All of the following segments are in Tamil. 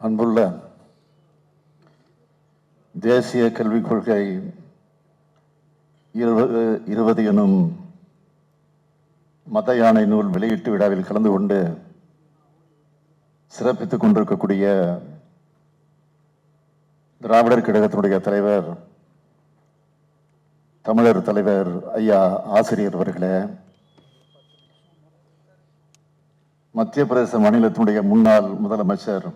அன்புள்ள தேசிய கல்விக் கொள்கை இருபது இருபது எனும் மத யானை நூல் வெளியீட்டு விழாவில் கலந்து கொண்டு சிறப்பித்துக் கொண்டிருக்கக்கூடிய திராவிடர் கழகத்தினுடைய தலைவர் தமிழர் தலைவர் ஐயா ஆசிரியர் அவர்களே மத்திய பிரதேச மாநிலத்தினுடைய முன்னாள் முதலமைச்சர்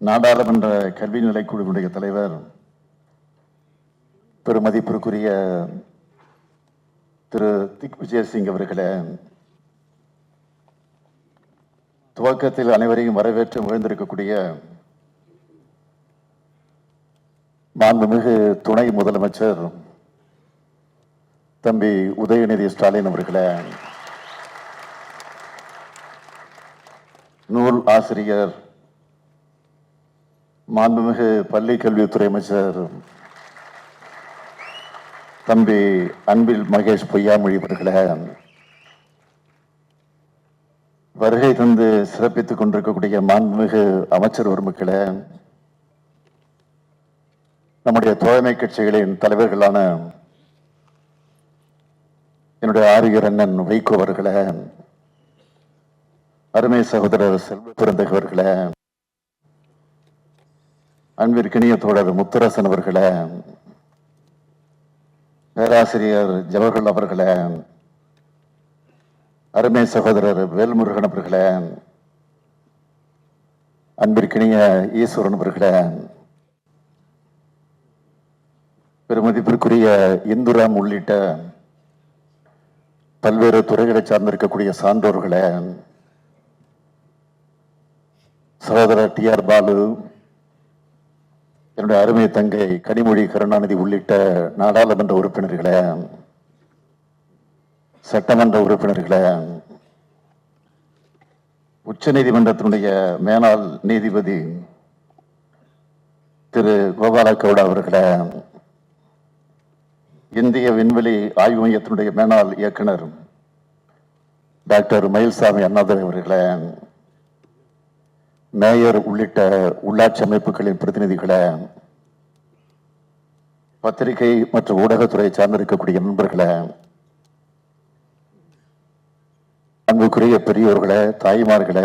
நாடாளுமன்ற கல்வி நிலைக்குழுவினுடைய தலைவர் பெருமதிப்பிற்குரிய திரு திக் விஜயசிங் அவர்களே துவக்கத்தில் அனைவரையும் வரவேற்று மகிழ்ந்திருக்கக்கூடிய மாண்புமிகு துணை முதலமைச்சர் தம்பி உதயநிதி ஸ்டாலின் அவர்களே நூல் ஆசிரியர் மாண்புமிகு பள்ளி கல்வித்துறை அமைச்சர் தம்பி அன்பில் மகேஷ் பொய்யாமொழி அவர்களே வருகை தந்து சிறப்பித்துக் கொண்டிருக்கக்கூடிய மாண்புமிகு அமைச்சர் பெருமக்களே நம்முடைய தோழமை கட்சிகளின் தலைவர்களான என்னுடைய ஆரியர் அண்ணன் வைகோ அவர்களே அருமை சகோதரர் செல்வ பிறந்தகவர்களே அன்பிற்கினிய தோழர் முத்தரசன் அவர்களே பேராசிரியர் ஜவஹர்லால் அவர்களே அருமை சகோதரர் வேல்முருகன் அவர்களே அன்பிற்கினிய ஈஸ்வரன் அவர்களே பெருமதிப்பிற்குரிய இந்துராம் உள்ளிட்ட பல்வேறு துறைகளை சார்ந்திருக்கக்கூடிய சான்றோர்களே சகோதரர் டி ஆர் பாலு என்னுடைய அருமை தங்கை கனிமொழி கருணாநிதி உள்ளிட்ட நாடாளுமன்ற உறுப்பினர்களே சட்டமன்ற உறுப்பினர்களே உச்ச நீதிமன்றத்தினுடைய மேலாள் நீதிபதி திரு கோபால கவுடா அவர்களே இந்திய விண்வெளி ஆய்வு மையத்தினுடைய மேலாள் இயக்குனர் டாக்டர் மயில்சாமி அண்ணாதுரை அவர்களே மேயர் உள்ளிட்ட உள்ளாட்சி அமைப்புகளின் பிரதிநிதிகளை பத்திரிகை மற்றும் ஊடகத்துறை சார்ந்திருக்கக்கூடிய நண்பர்களை அன்புக்குரிய பெரியோர்களை தாய்மார்களை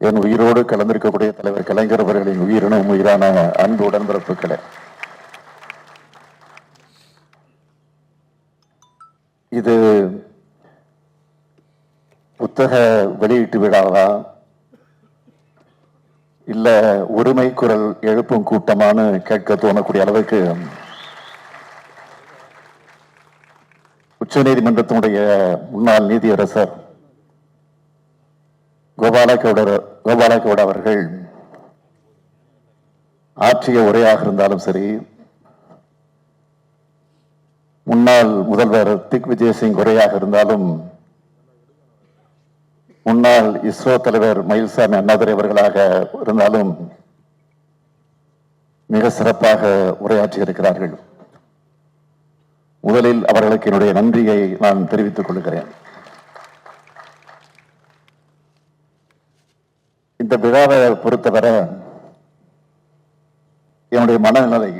என் உயிரோடு கலந்திருக்கக்கூடிய தலைவர் கலைஞர் அவர்களின் உயிரினும் உயிரான அன்பு உடன்பிறப்புகளை. இது புத்தக வெளியீட்டு விழாவா? இல்ல உரிமை குரல் எழுப்பும் கூட்டமானு கேட்க தோணக்கூடிய அளவுக்கு உச்ச நீதிமன்றத்தினுடைய முன்னாள் நீதியரசர் கோபால கோபாலகவுட அவர்கள் ஆற்றிய உரையாக இருந்தாலும் சரி முன்னாள் முதல்வர் திக் விஜயசிங் உரையாக இருந்தாலும் முன்னாள் இஸ்ரோ தலைவர் மயில்சாமி அண்ணாதுரை அவர்களாக இருந்தாலும் மிக சிறப்பாக உரையாற்றி இருக்கிறார்கள். முதலில் அவர்களுக்கு என்னுடைய நன்றியை நான் தெரிவித்துக் கொள்கிறேன். இந்த விழாவை பொறுத்தவரை என்னுடைய மனநிலை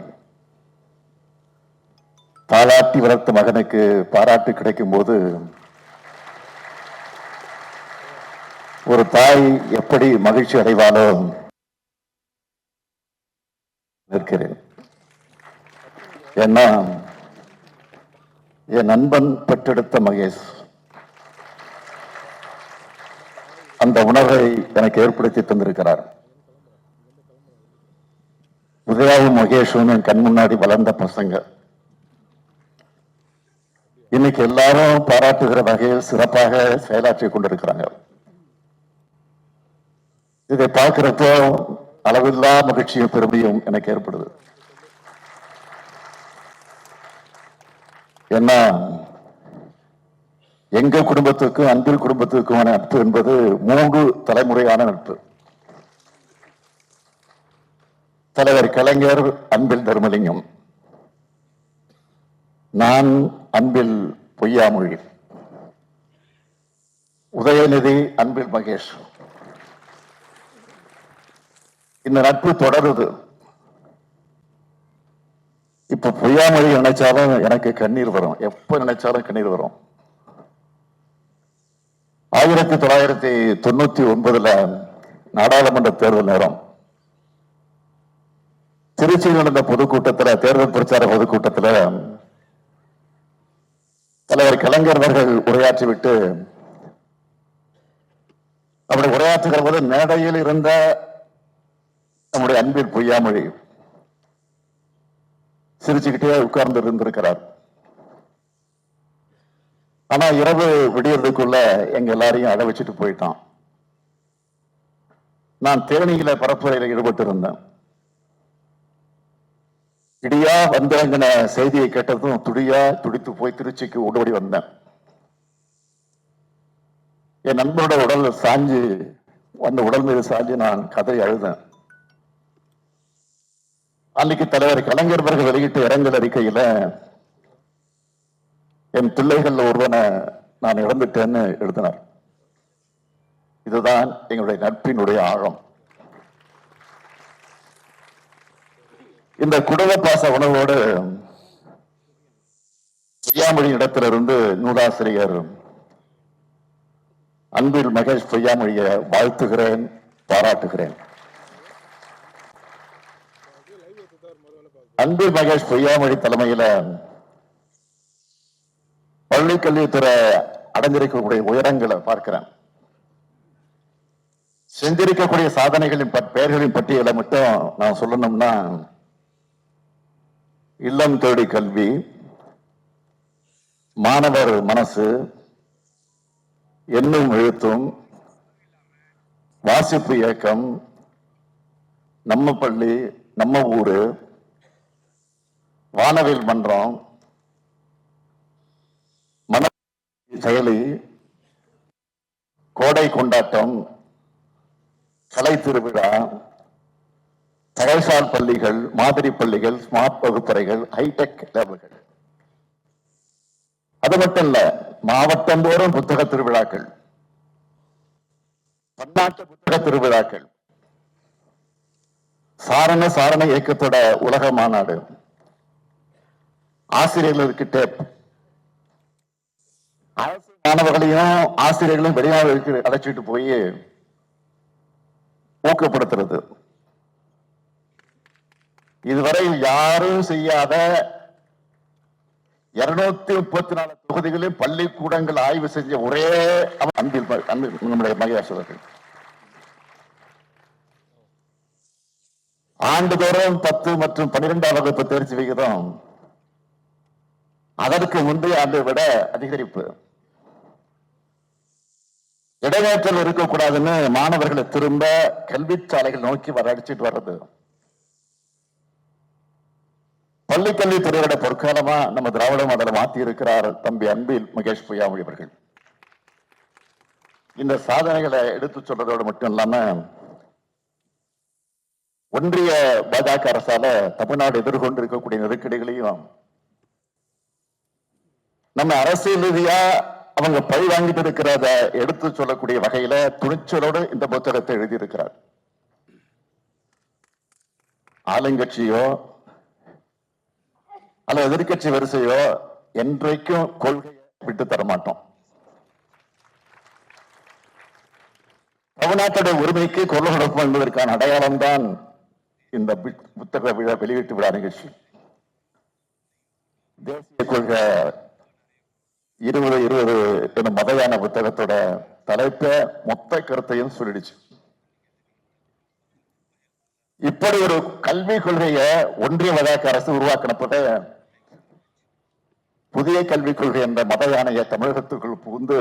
தாளாட்டி வளர்த்த மகனுக்கு பாராட்டு கிடைக்கும் போது ஒரு தாய் எப்படி மகிழ்ச்சி அடைவாளோ நிற்கிறேன். ஏன்னா என் நண்பன் பெற்றெடுத்த மகேஷ் அந்த உணர்வை எனக்கு ஏற்படுத்தி தந்திருக்கிறார். உதயாவும் மகேஷும் என் கண் முன்னாடி வளர்ந்த பசங்க. இன்னைக்கு எல்லாரும் பாராட்டுகிற வகையில் சிறப்பாக செயலாற்றி கொண்டிருக்கிறாங்க இதை பார்க்கிறப்போ அளவில்லா மகிழ்ச்சியும் பெருமையும் எனக்கு ஏற்படுது ஏன்னா எங்க குடும்பத்துக்கும் அன்பில் குடும்பத்துக்குமான நட்பு என்பது மூன்று தலைமுறையான நட்பு. தலைவர் கலைஞர் அன்பில் தர்மலிங்கம். நான் அன்பில் பொய்யாமொழி. உதயநிதி அன்பில் மகேஷ். இந்த நட்பு தொடருது. இப்ப பொய்யாமொழி நினைச்சாலும் எனக்கு கண்ணீர் வரும். எப்ப நினைச்சாலும் கண்ணீர் வரும். ஆயிரத்தி தொள்ளாயிரத்தி தொண்ணூத்தி ஒன்பதுல நாடாளுமன்ற தேர்தல் நேரம். திருச்சியில் நடந்த பொதுக்கூட்டத்தில் தேர்தல் பிரச்சார பொதுக்கூட்டத்தில் தலைவர் கலைஞர் அவர்கள் உரையாற்றிவிட்டு அப்படி உரையாற்றுகிற போது மேடையில் இருந்த நம்முடைய அன்பில் பொய்யாமொழி சிரிச்சுக்கிட்டே உட்கார்ந்து இருந்திருக்கிறார். ஆனா இரவு விடியறதுக்குள்ள எங்க எல்லாரையும் அட வச்சுட்டு போயிட்டான். நான் தேனியில பரப்புரையில் ஈடுபட்டு இருந்தேன் இடியா வந்தவங்கின செய்தியை கேட்டதும் துடியா துடித்து போய் திருச்சிக்கு ஓடோடி வந்தேன். என் நண்பனோட உடல் சாஞ்சு அந்த உடல் மீது சாஞ்சு நான் கதை அழுதேன். அன்னைக்கு தலைவர் கலைஞர் பிறகு வெளியிட்ட இரங்கல் அறிக்கையில என் பிள்ளைகள் ஒருவனை நான் இழந்துட்டேன்னு எழுதினார். இதுதான் எங்களுடைய நட்பினுடைய ஆழம். இந்த குடும்ப பாச உணவோடு பொய்யாமொழி இடத்திலிருந்து நூலாசிரியர் அன்பில் மகேஷ் பொய்யாமொழியை வாழ்த்துகிறேன் பாராட்டுகிறேன். அன்பு மகேஷ் பொய்யாமொழி தலைமையில பள்ளிக்கல்வித்துறை அடைஞ்சிருக்கக்கூடிய உயரங்களை பார்க்கிறேன். செஞ்சிருக்கக்கூடிய சாதனைகளின் பட்- பெயர்களின் பட்டியலை மட்டும் நான் சொல்லணும்னா இல்லம் தேடி கல்வி மாணவர் மனசு எண்ணும் எழுத்தும் வாசிப்பு இயக்கம் நம்ம பள்ளி நம்ம ஊரு வானவில் மன்றம் மன செயலி கோடை கொண்டாட்டம் கலை திருவிழா தகைசால் பள்ளிகள் மாதிரி பள்ளிகள் ஸ்மார்ட் வகுப்பறைகள் ஹைடெக் லேபுகள் அது மட்டும் இல்ல மாவட்டம் தோறும் புத்தக திருவிழாக்கள் பன்னாட்டு புத்தக திருவிழாக்கள். சாரண சாரண இயக்கத்தோட உலக மாநாடு. ஆசிரியர்களுக்கு டேப் அரசு மாணவர்களையும் ஆசிரியர்களும் வெளிநாடுகளுக்கு அழைச்சிட்டு போய் ஊக்கப்படுத்துறது. இதுவரை யாரும் செய்யாத இருநூத்தி முப்பத்தி நாலு தொகுதிகளில் பள்ளிக்கூடங்கள் ஆய்வு செஞ்ச ஒரே அவர் அன்பில் நம்முடைய மகேஷ் ஆண்டுதோறும் பத்து மற்றும் பன்னிரெண்டாம் வகுப்பு தேர்ச்சி விகிதம் அதற்கு முந்தைய ஆண்டை விட அதிகரிப்பு. இடைவேற்றல் இருக்கக்கூடாதுன்னு மாணவர்களை திரும்ப கல்விச்சாலைகள் நோக்கி வர அடிச்சிட்டு வர்றது. பள்ளிக்கல்வித்துறையோட பொற்காலமா நம்ம திராவிட மாடலை மாத்தி இருக்கிறார் தம்பி அன்பில் மகேஷ் பொய்யாமொழி அவர்கள். இந்த சாதனைகளை எடுத்து சொல்றதோடு மட்டும் இல்லாம ஒன்றிய பாஜக அரசால தமிழ்நாடு எதிர்கொண்டு இருக்கக்கூடிய நெருக்கடிகளையும் நம்ம அரசியல் ரீதியா அவங்க பழி வாங்கிட்டு இருக்கிறத எடுத்து சொல்லக்கூடிய வகையில துணிச்சலோடு இந்த புத்தகத்தை எழுதியிருக்கிறார். ஆளுங்கட்சியோ அல்ல எதிர்கட்சி வரிசையோ என்றைக்கும் கொள்கையை விட்டு தர மாட்டோம். தமிழ்நாட்டுடைய உரிமைக்கு கொள்ள கொடுப்போம் என்பதற்கான அடையாளம் தான் இந்த புத்தக விழா வெளியிட்டு விழா நிகழ்ச்சி. தேசிய கொள்கை இருபது இருபது என்னும் மதையான புத்தகத்தோட தலைப்ப மொத்த கருத்தையும் சொல்லிடுச்சு. இப்படி ஒரு கல்வி கொள்கைய ஒன்றிய வழக்க அரசு உருவாக்கினப்பத புதிய கல்விக் கொள்கை என்ற மத யானையை தமிழகத்துக்குள் புகுந்து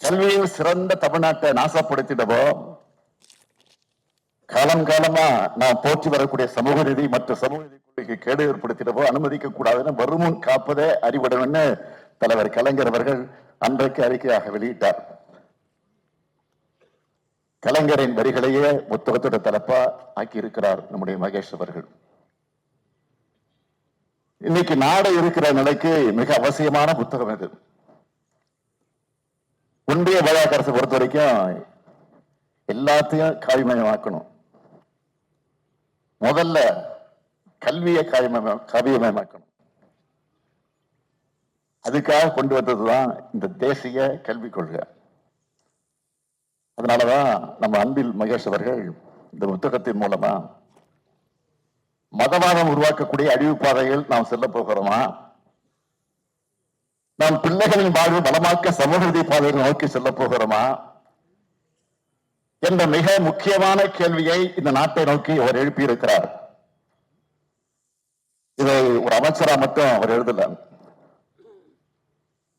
கல்வியில் சிறந்த தமிழ்நாட்டை நாசப்படுத்திடவோ காலம் காலமா நாம் போற்றி வரக்கூடிய சமூக நிதி மற்ற சமூக நிதி கொள்கைக்கு கேடு ஏற்படுத்திடவோ அனுமதிக்க கூடாதுன்னு வருமுன் காப்பதே அறிவிடணும்னு தலைவர் கலைஞர் அவர்கள் அன்றைக்கு அறிக்கையாக வெளியிட்டார். கலைஞரின் வரிகளையே புத்தகத்தோட தலைப்பா ஆக்கி இருக்கிறார் நம்முடைய மகேஷ் அவர்கள். இன்னைக்கு நாடு இருக்கிற நிலைக்கு மிக அவசியமான புத்தகம் இது. ஒன்றிய பாஜக அரசு பொறுத்த வரைக்கும் எல்லாத்தையும் காவிமயமாக்கணும். முதல்ல கல்வியை காவியமய காவியமயமாக்கணும் அதுக்காக கொண்டு வந்ததுதான் இந்த தேசிய கல்விக் கொள்கை. அதனாலதான் நம்ம அன்பில் மகேஷ் அவர்கள் இந்த புத்தகத்தின் மூலமா மதவாதம் உருவாக்கக்கூடிய அழிவு பாதையில் நாம் செல்ல போகிறோமா? நாம் பிள்ளைகளின் வாழ்வு பலமாக்க சமூக நீதி பாதையில் நோக்கி செல்ல போகிறோமா? என்ற மிக முக்கியமான கேள்வியை இந்த நாட்டை நோக்கி அவர் எழுப்பியிருக்கிறார். இதை ஒரு அமைச்சரா மட்டும் அவர் எழுதல.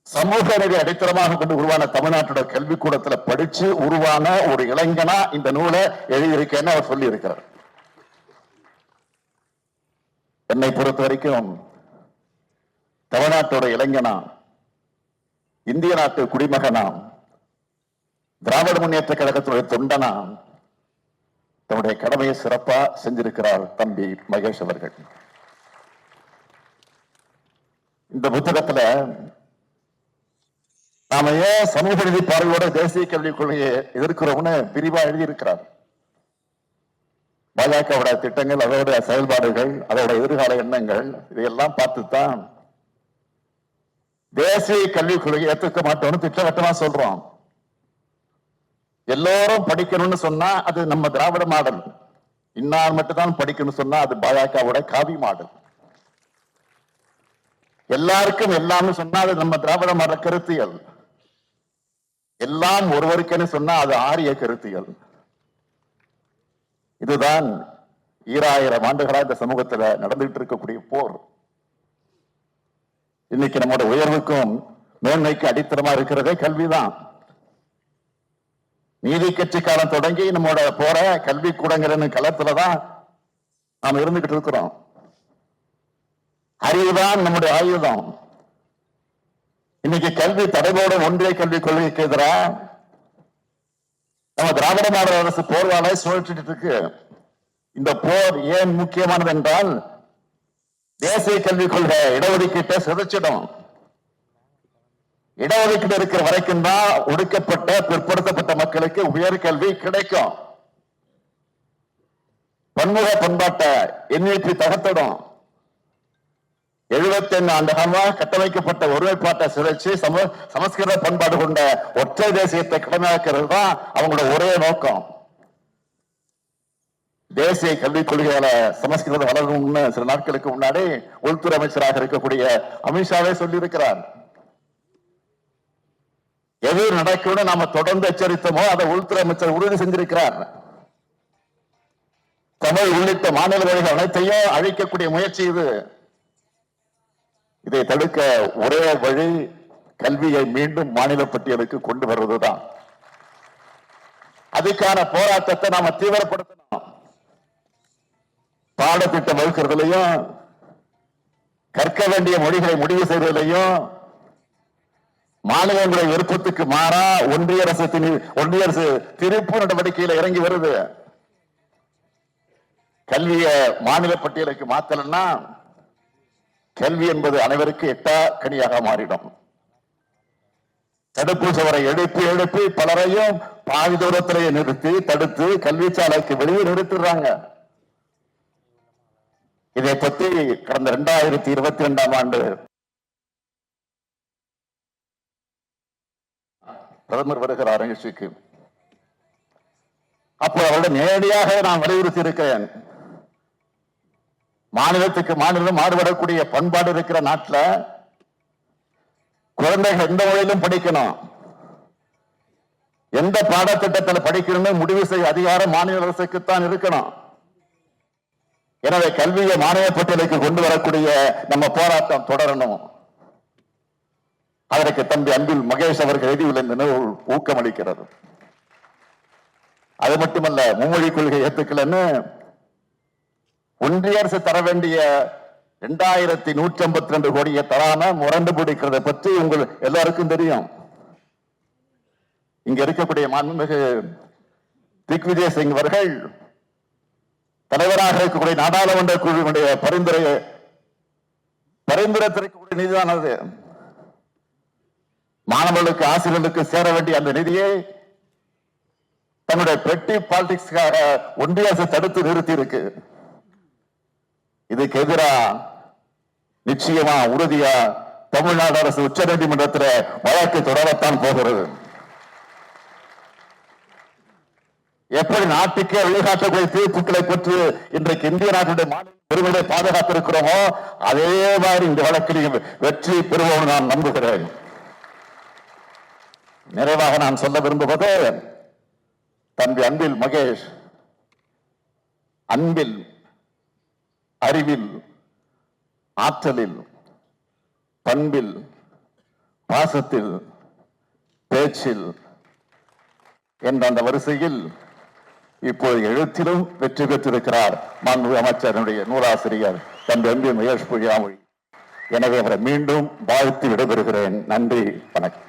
சமூக நிதி அடித்தளமாக கொண்டு உருவான தமிழ்நாட்டோட கல்விக்கூடத்துல படிச்சு உருவான ஒரு இளைஞனா இந்த நூலை எழுதியிருக்கேன்னு அவர் சொல்லி இருக்கிறார் என்னை பொறுத்த வரைக்கும் தமிழ்நாட்டோட இளைஞனா இந்திய நாட்டு குடிமகனாம் திராவிட முன்னேற்ற கழகத்தினுடைய தொண்டனா தன்னுடைய கடமையை சிறப்பா செஞ்சிருக்கிறார் தம்பி மகேஷ் அவர்கள். இந்த புத்தகத்துல நாம ஏன் சமூக நிதி பார்வையோட தேசிய கல்விக் கொள்கையை எதிர்க்கிறோம்னு விரிவா எழுதியிருக்கிறார். பாஜகவோட திட்டங்கள் அதோட செயல்பாடுகள் அதோட எதிர்கால எண்ணங்கள் இதையெல்லாம் பார்த்துத்தான் தேசிய கல்விக் கொள்கையை ஏற்றுக்க மாட்டோம்னு திட்டவட்டமா சொல்றோம். எல்லோரும் படிக்கணும்னு சொன்னா அது நம்ம திராவிட மாடல். இன்னார் மட்டும்தான் படிக்கணும்னு சொன்னா அது பாஜகவோட காவி மாடல். எல்லாருக்கும் எல்லாம்னு சொன்னா அது நம்ம திராவிட மாடல் கருத்தியல். எல்லாம் ஒருவருக்குன்னு சொன்னா அது ஆரிய கருத்தியல். இதுதான் ஈராயிரம் ஆண்டுகளா இந்த சமூகத்துல நடந்துகிட்டு இருக்கக்கூடிய போர். இன்னைக்கு நம்மோட உயர்வுக்கும் மேன்மைக்கு அடித்தரமா இருக்கிறதே கல்விதான். நீதி கட்சிக்காரன் தொடங்கி நம்மோட போற கல்வி கூடங்கிற களத்துலதான் நாம் இருந்துகிட்டு இருக்கிறோம். அறிவுதான் நம்முடைய ஆயுதம். இன்னைக்கு கல்வி தடைபோட ஒன்றிய கல்விக் கொள்கைக்கு எதிராக நம்ம திராவிட மாடல் அரசு போர்வாலை சுழற்றிட்டு இருக்கு. இந்த போர் ஏன் முக்கியமானது என்றால் தேசிய கல்விக் கொள்கை இடஒதுக்கீட்டை சிதைச்சிடும். இடஒதுக்கீடு இருக்கிற வரைக்கும் தான் ஒடுக்கப்பட்ட பிற்படுத்தப்பட்ட மக்களுக்கு உயர்கல்வி கிடைக்கும். பன்முக பண்பாட்டை எண்ணிக்கை தகர்த்திடும் எழுபத்தி ஆண்டு காலமாக கட்டமைக்கப்பட்ட ஒருமைப்பாட்டை சிதைச்சு சம சமஸ்கிருத பண்பாடு கொண்ட ஒற்றை தேசியத்தை கடமையாக்கிறது தான் அவங்களோட ஒரே நோக்கம். தேசிய கல்விக் கொள்கையால சமஸ்கிருதம் வளரும்னு சில நாட்களுக்கு முன்னாடி உள்துறை அமைச்சராக இருக்கக்கூடிய அமித்ஷாவே சொல்லியிருக்கிறார். எது நடக்கும்னு நாம தொடர்ந்து எச்சரித்தோமோ அதை உள்துறை அமைச்சர் உறுதி செஞ்சிருக்கிறார். தமிழ் உள்ளிட்ட மாநில மொழிகள் அனைத்தையும் அழிக்கக்கூடிய முயற்சி இது. இதை தடுக்க ஒரே வழி கல்வியை மீண்டும் மாநில பட்டியலுக்கு கொண்டு வருவதுதான். அதுக்கான போராட்டத்தை நாம தீவிரப்படுத்தணும். பாடத்திட்டம் வகுக்கிறதுலையும் கற்க வேண்டிய மொழிகளை முடிவு செய்வதிலையும் மாநிலங்களுடைய விருப்பத்துக்கு மாறா ஒன்றிய அரசு ஒன்றிய அரசு திருப்பு நடவடிக்கையில இறங்கி வருது. கல்வியை மாநில பட்டியலுக்கு மாத்தலன்னா கல்வி என்பது அனைவருக்கு எட்டா கனியாக மாறிடும். தடுப்பு சுவரை எழுப்பி எழுப்பி பலரையும் பாதி தூரத்திலேயே நிறுத்தி தடுத்து கல்வி சாலைக்கு வெளியே நிறுத்திடுறாங்க. இதை பத்தி கடந்த இரண்டாயிரத்தி இருபத்தி ரெண்டாம் ஆண்டு பிரதமர் வருகிறார் நிகழ்ச்சிக்கு. அப்போ அவரோட நேரடியாக நான் வலியுறுத்தி இருக்கிறேன் மாநிலத்துக்கு மாநிலம் மாறுபடக்கூடிய பண்பாடு இருக்கிற நாட்டுல குழந்தைகள் எந்த மொழியிலும் படிக்கணும். எந்த பாடத்திட்டத்தில் படிக்கணும்னு முடிவு செய்ய அதிகாரம் மாநில அரசுக்குத்தான் இருக்கணும். எனவே கல்வியை மாநில பட்டியலுக்கு கொண்டு வரக்கூடிய நம்ம போராட்டம் தொடரணும். அதற்கு தம்பி அன்பில் மகேஷ் அவர்கள் எழுதியுள்ள இந்த நூல் ஊக்கமளிக்கிறது. அது மட்டுமல்ல மும்மொழி கொள்கை ஏத்துக்கலன்னு ஒன்றிய அரசு தர வேண்டிய இரண்டாயிரத்தி நூற்றி ஐம்பத்தி ரெண்டு கோடியை தராம முரண்டு பிடிக்கிறத பற்றி உங்கள் எல்லாருக்கும் தெரியும். இங்க இருக்கக்கூடிய மாண்புமிகு திக்விஜய் சிங் அவர்கள் தலைவராக இருக்கக்கூடிய நாடாளுமன்ற குழுவினுடைய பரிந்துரையை பரிந்துரைத்திருக்கக்கூடிய நீதிதான் அது. மாணவர்களுக்கு ஆசிரியர்களுக்கு சேர வேண்டிய அந்த நிதியை தன்னுடைய பெட்டி பாலிடிக்ஸ்க்காக ஒன்றிய அரசு தடுத்து நிறுத்தி இருக்கு இதுக்கு எதிரா நிச்சயமா உறுதியா தமிழ்நாடு அரசு உச்ச நீதிமன்றத்தில் வழக்கு தொடரத்தான் போகிறது. எப்படி நாட்டுக்கே வழிகாட்டக்கூடிய தீர்ப்புகளை பெற்று இன்றைக்கு இந்திய நாட்டுடைய மாநில பெருமையை பாதுகாத்திருக்கிறோமோ அதே மாதிரி இந்த வழக்கில் வெற்றி பெறுவோம் நான் நம்புகிறேன். நிறைவாக நான் சொல்ல விரும்புவது தம்பி அன்பில் மகேஷ். அன்பில் அறிவில் ஆற்றலில் பண்பில் பாசத்தில் பேச்சில் என்ற அந்த வரிசையில் இப்போது எழுத்திலும் வெற்றி பெற்றிருக்கிறார் மாண்பு அமைச்சரனுடைய நூலாசிரியர் தன் எம்பி மகேஷ் பொழியாமொழி எனவே அவரை மீண்டும் வாழ்த்து விடைபெறுகிறேன். நன்றி வணக்கம்.